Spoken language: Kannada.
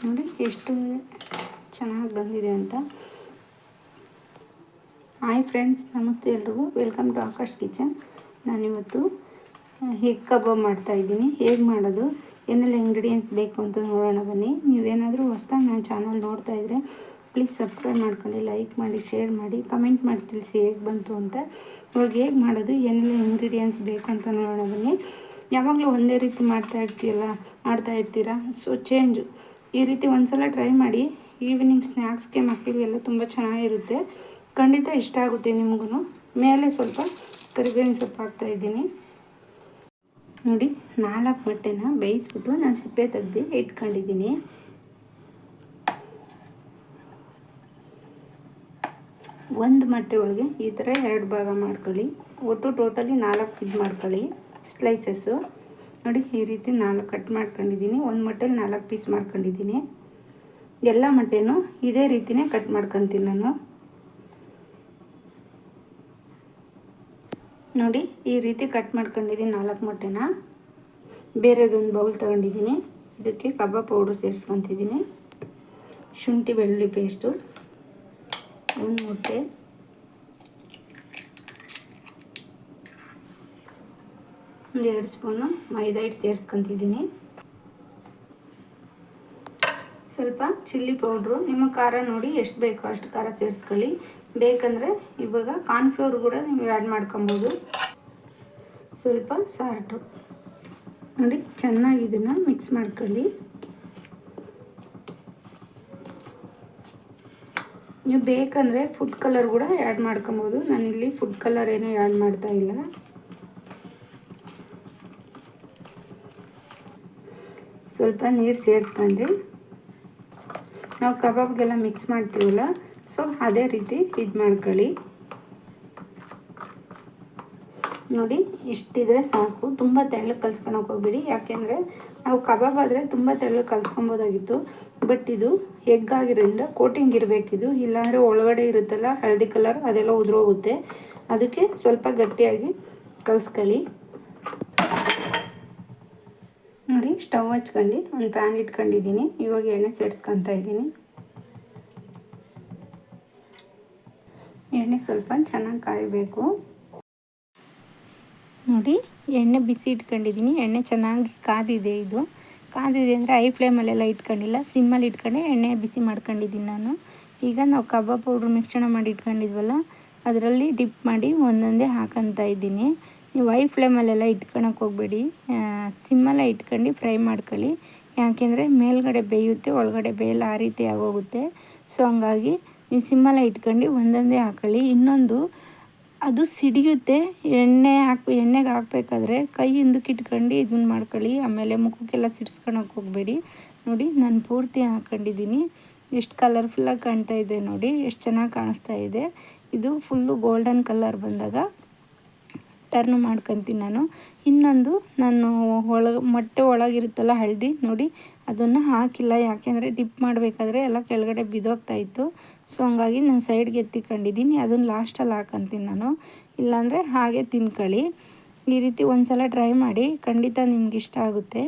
ನೋಡಿ ಎಷ್ಟು ಚೆನ್ನಾಗಿ ಬಂದಿದೆ ಅಂತ. ಹಾಯ್ ಫ್ರೆಂಡ್ಸ್ ನಮಸ್ತೆ ಎಲ್ರಿಗೂ. ವೆಲ್ಕಮ್ ಟು ಆಕಾಶ್ ಕಿಚನ್ ನಾನಿವತ್ತು ಹೇಗೆ ಕಬಾಬ್ ಮಾಡ್ತಾಯಿದ್ದೀನಿ ಹೇಗೆ ಮಾಡೋದು? ಏನೆಲ್ಲ ಇಂಗ್ರೀಡಿಯೆಂಟ್ಸ್ ಬೇಕು ಅಂತ ನೋಡೋಣ ಬನ್ನಿ. ನೀವೇನಾದರೂ ಹೊಸ್ದಾಗಿ ನನ್ನ ಚಾನಲ್ ನೋಡ್ತಾ ಇದ್ದರೆ ಪ್ಲೀಸ್ ಸಬ್ಸ್ಕ್ರೈಬ್ ಮಾಡ್ಕೊಳ್ಳಿ ಲೈಕ್ ಮಾಡಿ ಶೇರ್ ಮಾಡಿ ಕಮೆಂಟ್ ಮಾಡಿ ತಿಳಿಸಿ ಹೇಗೆ ಬಂತು ಅಂತ. ಇವಾಗ ಹೇಗೆ ಮಾಡೋದು? ಏನೆಲ್ಲ ಇಂಗ್ರೀಡಿಯೆಂಟ್ಸ್ ಬೇಕು ಅಂತ ನೋಡೋಣ ಬನ್ನಿ. ಯಾವಾಗಲೂ ಒಂದೇ ರೀತಿ ಮಾಡ್ತಾ ಇರ್ತೀಯಲ್ಲ, ಮಾಡ್ತಾ ಇರ್ತೀರಾ? ಸೊ ಚೇಂಜು ಈ ರೀತಿ ಒಂದ್ಸಲ ಟ್ರೈ ಮಾಡಿ ಈವ್ನಿಂಗ್ ಸ್ನ್ಯಾಕ್ಸ್ಗೆ ಮಕ್ಕಳಿಗೆಲ್ಲ ತುಂಬ ಚೆನ್ನಾಗಿರುತ್ತೆ. ಖಂಡಿತ ಇಷ್ಟ ಆಗುತ್ತೆ ನಿಮಗೂ ಮೇಲೆ ಸ್ವಲ್ಪ ಕರಿಬೇವಿನ ಸೊಪ್ಪು ಹಾಕ್ತಾಯಿದ್ದೀನಿ ನೋಡಿ, ನಾಲ್ಕು ಮೊಟ್ಟೆನ ಬೇಯಿಸ್ಬಿಟ್ಟು ನಾನು ಸಿಪ್ಪೆ ತೆಗ್ದು ಇಟ್ಕೊಂಡಿದ್ದೀನಿ. ಒಂದು ಮೊಟ್ಟೆ ಒಳಗೆ ಈ ಥರ ಎರಡು ಭಾಗ ಮಾಡ್ಕೊಳ್ಳಿ. ಒಟ್ಟು ಟೋಟಲಿ ನಾಲ್ಕು ಇದು ಮಾಡ್ಕೊಳ್ಳಿ. ಸ್ಲೈಸಸ್ಸು ನೋಡಿ, ಈ ರೀತಿ ನಾಲ್ಕು ಕಟ್ ಮಾಡ್ಕೊಂಡಿದ್ದೀನಿ. ಒಂದು ಮೊಟ್ಟೆಲಿ ನಾಲ್ಕು ಪೀಸ್ ಮಾಡ್ಕೊಂಡಿದ್ದೀನಿ. ಎಲ್ಲ ಮೊಟ್ಟೆನೂ ಇದೇ ರೀತಿನೇ ಕಟ್ ಮಾಡ್ಕೊತೀನಿ ನಾನು. ನೋಡಿ, ಈ ರೀತಿ ಕಟ್ ಮಾಡ್ಕೊಂಡಿದ್ದೀನಿ ನಾಲ್ಕು ಮೊಟ್ಟೆನ. ಬೇರೆದೊಂದು ಬೌಲ್ ತೊಗೊಂಡಿದ್ದೀನಿ. ಇದಕ್ಕೆ ಕಬಾಬ್ ಪೌಡ್ರ್ ಸೇರಿಸ್ಕೊತಿದ್ದೀನಿ. ಶುಂಠಿ, ಬೆಳ್ಳುಳ್ಳಿ ಪೇಸ್ಟು ಒಂದು ಮೊಟ್ಟೆ. ಒಂದು ಎರಡು ಸ್ಪೂನು ಮೈದಾ ಹಿಟ್ಟು ಸೇರಿಸ್ಕೊತಿದ್ದೀನಿ. ಸ್ವಲ್ಪ ಚಿಲ್ಲಿ ಪೌಡ್ರು ನಿಮ್ಮ ಖಾರ ನೋಡಿ ಎಷ್ಟು ಬೇಕೋ ಅಷ್ಟು ಖಾರ ಸೇರಿಸ್ಕೊಳ್ಳಿ. ಬೇಕಂದರೆ ಇವಾಗ ಕಾರ್ನ್ಫ್ಲೋರ್ ಕೂಡ ನೀವು ಆ್ಯಡ್ ಮಾಡ್ಕೊಬೋದು. ಸ್ವಲ್ಪ ಸಾಲ್ಟು. ನೋಡಿ, ಚೆನ್ನಾಗಿ ಇದನ್ನು ಮಿಕ್ಸ್ ಮಾಡ್ಕೊಳ್ಳಿ. ನೀವು ಬೇಕಂದರೆ ಫುಡ್ ಕಲರ್ ಕೂಡ ಆ್ಯಡ್ ಮಾಡ್ಕೊಬೋದು. ನಾನಿಲ್ಲಿ ಫುಡ್ ಕಲರ್ ಏನೂ ಆ್ಯಡ್ ಮಾಡ್ತಾ ಇಲ್ಲ. ಸ್ವಲ್ಪ ನೀರು ಸೇರಿಸ್ಕೊಂಡ್ರಿ. ನಾವು ಕಬಾಬ್ಗೆಲ್ಲ ಮಿಕ್ಸ್ ಮಾಡ್ತೀವಲ್ಲ ಸೊ ಅದೇ ರೀತಿ ಇದು ಮಾಡ್ಕೊಳ್ಳಿ. ನೋಡಿ, ಇಷ್ಟಿದ್ರೆ ಸಾಕು. ತುಂಬ ತೆಳ್ಳಗೆ ಕಲ್ಸ್ಕೊಳಕ್ಕೆ ಹೋಗ್ಬಿಡಿ. ಯಾಕೆಂದರೆ ನಾವು ಕಬಾಬ್ ಆದರೆ ತುಂಬ ತೆಳ್ಳಗೆ ಕಲ್ಸ್ಕೊಬೋದಾಗಿತ್ತು. ಬಟ್ ಇದು ಎಗ್ ಆಗಿರೋದ್ರಿಂದ ಕೋಟಿಂಗ್ ಇರಬೇಕಿದು. ಇಲ್ಲಾಂದರೆ ಒಳಗಡೆ ಇರುತ್ತಲ್ಲ ಹಳದಿ ಕಲರ್ ಅದೆಲ್ಲ ಉದುರೋಗುತ್ತೆ. ಅದಕ್ಕೆ ಸ್ವಲ್ಪ ಗಟ್ಟಿಯಾಗಿ ಕಲಿಸ್ಕೊಳ್ಳಿ ನೋಡಿ ಸ್ಟವ್ ಹಚ್ಕೊಂಡು ಒಂದು ಪ್ಯಾನ್ ಇಟ್ಕೊಂಡಿದ್ದೀನಿ. ಇವಾಗ ಎಣ್ಣೆ ಸೇರಿಸ್ಕೊತಾ ಇದ್ದೀನಿ. ಎಣ್ಣೆ ಸ್ವಲ್ಪ ಚೆನ್ನಾಗಿ ಕಾಯಬೇಕು. ನೋಡಿ, ಎಣ್ಣೆ ಬಿಸಿ ಇಟ್ಕೊಂಡಿದ್ದೀನಿ. ಎಣ್ಣೆ ಚೆನ್ನಾಗಿ ಕಾದಿದೆ ಇದು. ಕಾದಿದೆ ಅಂದರೆ ಐ ಫ್ಲೇಮಲ್ಲೆಲ್ಲ ಇಟ್ಕೊಂಡಿಲ್ಲ. ಸಿಮ್ಮಲ್ಲಿ ಇಟ್ಕೊಂಡೆ ಎಣ್ಣೆ ಬಿಸಿ ಮಾಡ್ಕೊಂಡಿದ್ದೀನಿ ನಾನು. ಈಗ ನಾವು ಕಬಾಬ್ ಪೌಡ್ರ್ ಮಿಶ್ರಣ ಮಾಡಿ ಇಟ್ಕೊಂಡಿದ್ವಲ್ಲ, ಅದರಲ್ಲಿ ಡಿಪ್ ಮಾಡಿ ಒಂದೊಂದೇ ಹಾಕೊತ ಇದ್ದೀನಿ. ನೀವು ವೈ ಫ್ಲೇಮಲ್ಲೆಲ್ಲ ಇಟ್ಕೊಳಕ್ಕೆ ಹೋಗಬೇಡಿ. ಸಿಮ್ಮಲ್ಲ ಇಟ್ಕೊಂಡು ಫ್ರೈ ಮಾಡ್ಕೊಳ್ಳಿ. ಯಾಕೆಂದರೆ ಮೇಲ್ಗಡೆ ಬೇಯುತ್ತೆ, ಒಳಗಡೆ ಬೇಯಲ್ಲ, ಆ ರೀತಿ ಆಗೋಗುತ್ತೆ. ಸೊ ಹಂಗಾಗಿ ನೀವು ಸಿಮ್ಮಲ್ಲ ಇಟ್ಕೊಂಡು ಒಂದೊಂದೇ ಹಾಕೊಳ್ಳಿ. ಇನ್ನೊಂದು, ಅದು ಸಿಡಿಯುತ್ತೆ, ಎಣ್ಣೆ ಹಾಕಿ, ಎಣ್ಣೆಗೆ ಹಾಕ್ಬೇಕಾದ್ರೆ ಕೈ ಹಿಂದಕ್ಕೆ ಇಟ್ಕೊಂಡು ಇದನ್ನ ಮಾಡ್ಕೊಳ್ಳಿ. ಆಮೇಲೆ ಮುಖಕ್ಕೆಲ್ಲ ಸಿಡ್ಸ್ಕೊಳಕ್ಕೆ ಹೋಗಬೇಡಿ. ನೋಡಿ, ನಾನು ಪೂರ್ತಿ ಹಾಕ್ಕೊಂಡಿದ್ದೀನಿ ಎಷ್ಟು ಕಲರ್ಫುಲ್ಲಾಗಿ ಕಾಣ್ತಾ ಇದೆ ನೋಡಿ, ಎಷ್ಟು ಚೆನ್ನಾಗಿ ಕಾಣಿಸ್ತಾ ಇದೆ. ಇದು ಫುಲ್ಲು ಗೋಲ್ಡನ್ ಕಲರ್ ಬಂದಾಗ. ಟರ್ನ್ ಮಾಡ್ಕೊತೀನಿ ನಾನು. ಇನ್ನೊಂದು, ನಾನು ಒಳಗೆ, ಮೊಟ್ಟೆ ಒಳಗಿರುತ್ತಲ್ಲ ಹಳದಿ ನೋಡಿ, ಅದನ್ನು ಹಾಕಿಲ್ಲ. ಯಾಕೆಂದರೆ ಡಿಪ್ ಮಾಡಬೇಕಾದ್ರೆ ಎಲ್ಲ ಕೆಳಗಡೆ ಬಿದ್ದೋಗ್ತಾಯಿತ್ತು ಸೊ ಹಂಗಾಗಿ ನಾನು ಸೈಡ್ಗೆ ಎತ್ತಿಕೊಂಡಿದ್ದೀನಿ. ಅದನ್ನು ಲಾಸ್ಟಲ್ಲಿ ಹಾಕಂತೀನಿ ನಾನು. ಇಲ್ಲಾಂದರೆ ಹಾಗೆ ತಿನ್ಕೊಳ್ಳಿ. ಈ ರೀತಿ ಒಂದು ಸಲ ಟ್ರೈ ಮಾಡಿ, ಖಂಡಿತ ನಿಮ್ಗೆ ಇಷ್ಟ ಆಗುತ್ತೆ.